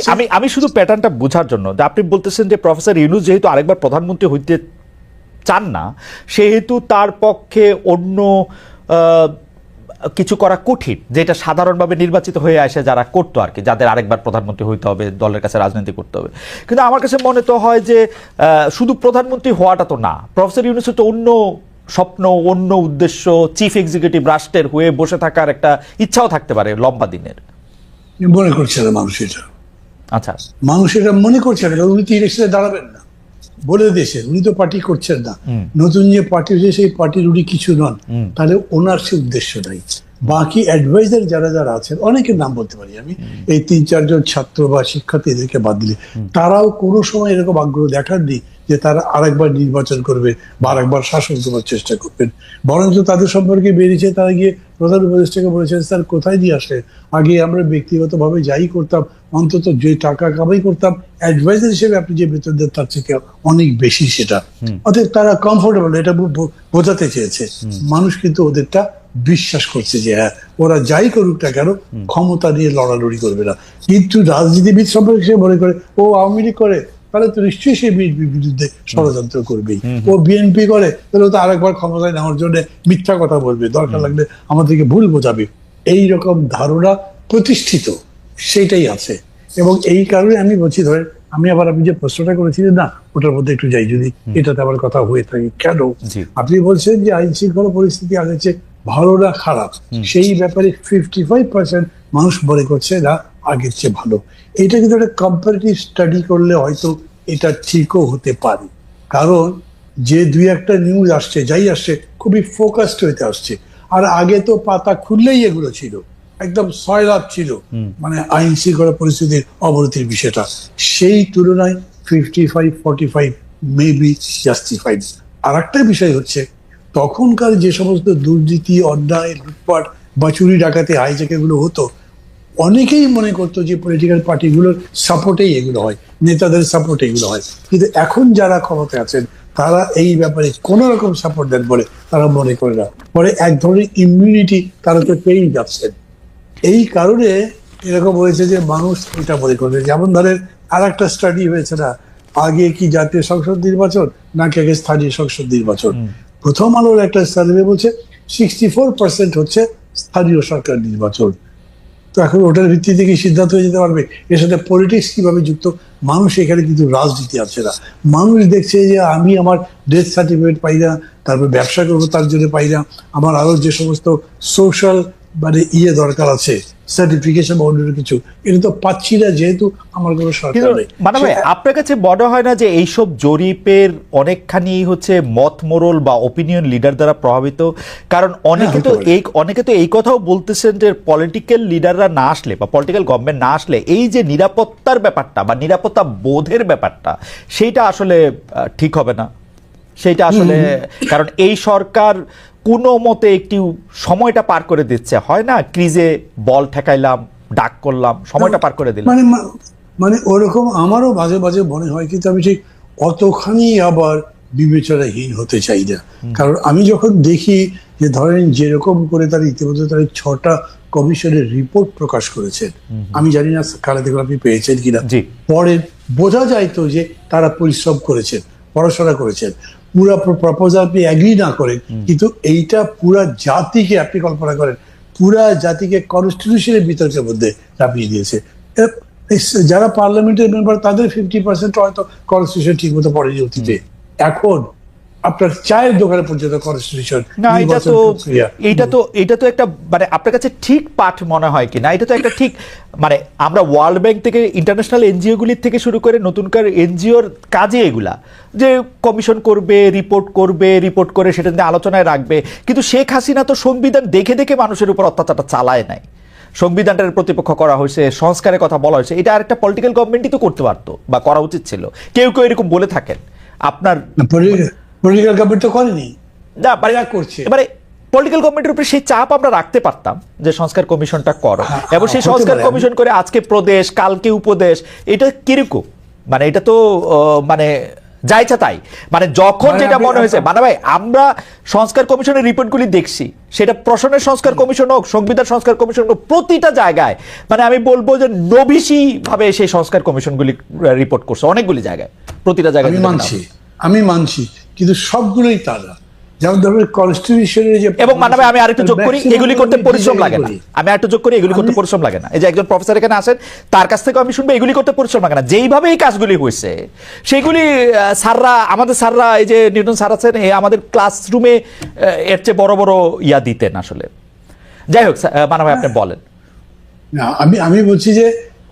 আমি আমি আমি শুধু প্যাটার্নটা বোঝার জন্য যে আপনি বলতেছেন যে প্রফেসর ইউনুস যেহেতু আরেকবার প্রধানমন্ত্রী হইতে চান না সেহেতু তার পক্ষে অন্য কিছু করা কঠিন যেটা সাধারণভাবে নির্বাচিত হয়ে আসে যারা করতো আর কি যাদের আরেকবার প্রধানমন্ত্রী হইতে হবে দলের কাছে রাজনীতি করতে হবে। কিন্তু আমার কাছে মনে তো হয় যে শুধু প্রধানমন্ত্রী হওয়াটা তো না প্রফেসর ইউনুসের তো অন্য স্বপ্ন অন্য উদ্দেশ্য চিফ এক্সিকিউটিভ রাষ্ট্রের হয়ে বসে থাকার একটা ইচ্ছাও থাকতে পারে লম্বা দিনের। মনে করছে না মানুষ এটা। আচ্ছা। মানুষ এটা মনে করছে না উনি তো ইলেকশনে দাঁড়াবেন না। বলে দিয়েছেন উনি তো পার্টি করছেন না। নতুন যে পার্টি হয়েছে সেই পার্টির উনি কিছু নন। তাহলে ওনার সে উদ্দেশ্য নাই। বাকি অ্যাডভাইজার যারা যারা আছেন অনেকের নাম বলতে পারি আমি এই তিন চারজন ছাত্র বা শিক্ষার্থী এদেরকে বাদ দিলে তারাও কোনো সময় এরকম আগ্রহ দেখাননি যে তারা আরেকবার নির্বাচন করবে বা আরেকবার শাসন করার চেষ্টা করবেন। বরঞ্চ তাদের সম্পর্কে বেরিয়েছে তারা গিয়ে প্রধান উপদেষ্টাকে বলেছেন স্যার কোথায় দিয়ে আসে আগে আমরা ব্যক্তিগতভাবে যাই করতাম অন্তত যে টাকা কামাই করতাম অ্যাডভাইজার হিসেবে আপনি যে বেতন দেন তার থেকে অনেক বেশি সেটা। অতএব তারা কমফোর্টেবল এটা বোঝাতে চেয়েছে। মানুষ কিন্তু ওদেরটা বিশ্বাস করছে যে হ্যাঁ ওরা যাই করুক না কেন ক্ষমতা নিয়ে লড়ালড়ি করবে না। কিন্তু রাজনীতিবিদ সম্পর্কে সে মনে করে ও আওয়ামী লীগ করে তাহলে তো নিশ্চয়ই সে বিএনপির বিরুদ্ধে ষড়যন্ত্র করবেই। ও বিএনপি করে তাহলে তো আরেকবার ক্ষমতায় নেওয়ার জন্য মিথ্যা কথা বলবে। দরকার লাগলে আমাদেরকে ভুল বোঝাবে। এই রকম ধারণা প্রতিষ্ঠিত সেটাই আছে। এবং এই কারণে আমি বলছি ধরেন আমি আবার আপনি যে প্রশ্নটা করেছিলেন না ওটার মধ্যে একটু যাই যদি এটাতে আবার কথা হয়ে থাকে। কেন? আপনি বলছেন যে আইন শৃঙ্খলা পরিস্থিতি চেয়ে ভালো না খারাপ সেই ব্যাপারে ফিফটি ফাইভ পার্সেন্ট মানুষ মনে করছে না আগের চেয়ে ভালো। এটা কিন্তু একটা কম্পারেটিভ স্টাডি করলে হয়তো এটা ঠিকও হতে পারে। কারণ যে দুই একটা নিউজ আসছে যাই আসছে খুবই ফোকাসড হইতে আসছে। আর আগে তো পাতা খুললেই এগুলো ছিল। একদম সয়লাভ ছিল। মানে আইন শৃঙ্খলা পরিস্থিতির অবনতির বিষয়টা। সেই তুলনায় fifty five forty five maybe justified আর একটা বিষয় হচ্ছে তখনকার যে সমস্ত দুর্নীতি, অন্যায়, লুটপাট বা চুরি ডাকাতি হাইজ্যাক এগুলো হতো, অনেকেই মনে করতো যে পলিটিক্যাল পার্টিগুলোর সাপোর্টেই এগুলো হয়, নেতাদের সাপোর্টে এগুলো হয়। কিন্তু এখন যারা ক্ষমতায় আছেন, তারা এই ব্যাপারে কোন রকম সাপোর্ট দেন বলে তারা মনে করে না। পরে এক ধরনের ইমিউনিটি তারা তো পেয়েই যাচ্ছেন। এই কারণে এরকম হয়েছে যে মানুষ এটা মনে করবে যেমন ধরেন আর একটা স্টাডি হয়েছে না, আগে কি জাতীয় সংসদ নির্বাচন, নাকি আগে স্থানীয় সংসদ নির্বাচন? প্রথম আলোর একটা সার্ভে বলছে সিক্সটি ফোর পার্সেন্ট হচ্ছে স্থানীয় সরকার নির্বাচন। তো এখন ওটার ভিত্তিতে কি সিদ্ধান্ত হয়ে যেতে পারবে? এর সাথে পলিটিক্স কীভাবে যুক্ত? মানুষ এখানে কিন্তু রাজনীতি আছে না। মানুষ দেখছে যে আমি আমার ডেথ সার্টিফিকেট পাই না, তারপর ব্যবসা করব তার জন্য পাই না। আমার আরও যে সমস্ত সোশ্যাল মানে ইয়ে দরকার আছে সার্টিফিকেশন বা অন্য কিছু। এটা তো পাচ্ছি না যেহেতু আমার কোনো সরকার নেই। মানে আপনার কাছে মনে হয় না যে এইসব জরিপের অনেকখানি হচ্ছে মত মোরল বা ওপিনিয়ন লিডার দ্বারা প্রভাবিত? কারণ অনেকে তো এই অনেকে তো এই কথাও বলতেছেন যে পলিটিক্যাল লিডাররা না আসলে বা পলিটিক্যাল গভর্নমেন্ট না আসলে এই যে নিরাপত্তার ব্যাপারটা বা নিরাপত্তা বোধের ব্যাপারটা সেইটা আসলে ঠিক হবে না। সেইটা আসলে কারণ এই সরকার কোনো মতে একটি সময়টা পার করে দিচ্ছে। হয় না ক্রিজে বল ঠেকাইলাম ডাক করলাম সময়টা পার করে দিলাম। মানে মানে ওরকম আমারও মাঝে মাঝে মনে হয় কিন্তু আমি ঠিক অতখানি আবার বিবেচনাহীন হতে চাই না। কারণ আমি যখন দেখি যে ধরেন যেরকম করে তারা ইতিমধ্যে তারা ছটা কমিশনের রিপোর্ট প্রকাশ করেছেন আমি জানি না কারা দেখুন আপনি পেয়েছেন কিনা। পরে বোঝা যায় তো যে তারা পরিশ্রম করেছেন পড়াশোনা করেছেন। পুরা প্রপোজাল আপনি অ্যাগ্রি না করেন কিন্তু এইটা পুরা জাতিকে আপনি কল্পনা করেন পুরা জাতিকে কনস্টিটিউশনের বিতর্কের মধ্যে চাপিয়ে দিয়েছে। যারা পার্লামেন্টের মেম্বার তাদের ফিফটি পার্সেন্ট হয়তো কনস্টিটিউশন ঠিক মতো পড়েনি অতীতে। এখন আপনার চায়ের দোকানে পর্যন্ত কনস্টিটিউশন না এটা তো এটা তো এটা তো একটা মানে আপনার কাছে ঠিক পাঠ মনে হয় কি না এটা তো একটা ঠিক মানে আমরা ওয়ার্ল্ড ব্যাংক থেকে ইন্টারন্যাশনাল এনজিও গুলির থেকে শুরু করে নতুনকার এনজিওর কাজে এগুলা যে কমিশন করবে রিপোর্ট করবে রিপোর্ট করে সেটা নিয়ে আলোচনায় রাখবে। কিন্তু শেখ হাসিনা তো সংবিধান দেখে দেখে মানুষের উপর অত্যাচারটা চালায় নাই। সংবিধানটার প্রতিপক্ষ করা হয়েছে সংস্কারের কথা বলা হয়েছে। এটা আরেকটা পলিটিক্যাল গভর্নমেন্টই তো করতে পারতো বা করা উচিত ছিল। কেউ কেউ এরকম বলে থাকেন। আপনার পলিটিক্যাল গভর্নমেন্ট তো করেনি। না করছে। এবারে পলিটিক্যাল গভর্নমেন্টের উপরে সেই চাপ আমরা রাখতে পারতাম যে সংস্কার কমিশনটা করো। হ্যাঁ, এবং সেই সংস্কার কমিশন করে আজকে প্রদেশ কালকে উপদেশ এটা কীরকম? মানে এটা তো মানে তাই। মানে যখন মানে যেটা মনে হয়েছে মানে ভাই আমরা সংস্কার কমিশনের রিপোর্টগুলি দেখছি সেটা প্রশ্নের সংস্কার কমিশন হোক সংবিধান সংস্কার কমিশন হোক প্রতিটা জায়গায় মানে আমি বলব যে নবিশি ভাবে সেই সংস্কার কমিশনগুলি রিপোর্ট করছে অনেকগুলি জায়গায় প্রতিটা জায়গায় আমি মানছি আমি মানছি। কিন্তু সবগুলোই তারা যেমন ধরুন কনস্টিটিউশনের যে এবং মানবে আমি আরেকটু যোগ করি এগুলি করতে পরিশ্রম লাগে না। আমি আরেকটু যোগ করি এগুলি করতে পরিশ্রম লাগে না। এই যে একজন প্রফেসর এখানে আসেন তার কাছ থেকে আমি শুনব এগুলি করতে পরিশ্রম লাগে না। যেইভাবে এই কাজগুলি হয়েছে সেগুলি আহ, স্যাররা আমাদের স্যাররা এই যে নিউটন স্যার আছেন আমাদের ক্লাসরুমে এর চেয়ে বড় বড় ইয়া দিতেন আসলে। যাই হোক মানবে আপনি বলেন। না আমি আমি বলছি যে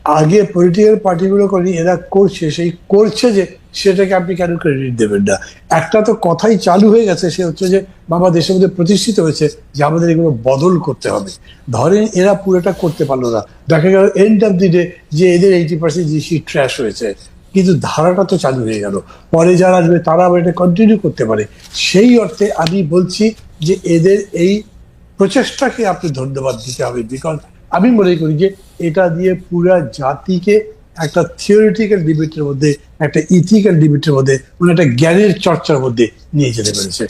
আগে পলিটিক্যাল পার্টিগুলো করি এরা করছে, সেই করছে যে সেটাকে আপনি কেন ক্রেডিট দেবেন না? একটা তো কথাই চালু হয়ে গেছে, সে হচ্ছে যে বাবা দেশের মধ্যে প্রতিষ্ঠিত হয়েছে যে আমাদের এগুলো বদল করতে হবে। ধরেন এরা পুরোটা করতে পারল না। দেখা গেল এন্ড অফ দি ডে যে এদের এইটি পার্সেন্ট জিসি ট্র্যাশ হয়েছে। কিন্তু ধারাটা তো চালু হয়ে গেল। পরে যারা আসবে, তারা আবার এটা কন্টিনিউ করতে পারে। সেই অর্থে আমি বলছি যে এদের এই প্রচেষ্টাকে আপনি ধন্যবাদ দিতে হবে বিকজ আমি মনে করি যে এটা দিয়ে পুরা জাতিকে একটা থিওরিটিক্যাল ডিবেটের মধ্যে, একটা ইথিক্যাল ডিবেটের মধ্যে মানে একটা জ্ঞানের চর্চার মধ্যে নিয়ে যেতে পেরেছে।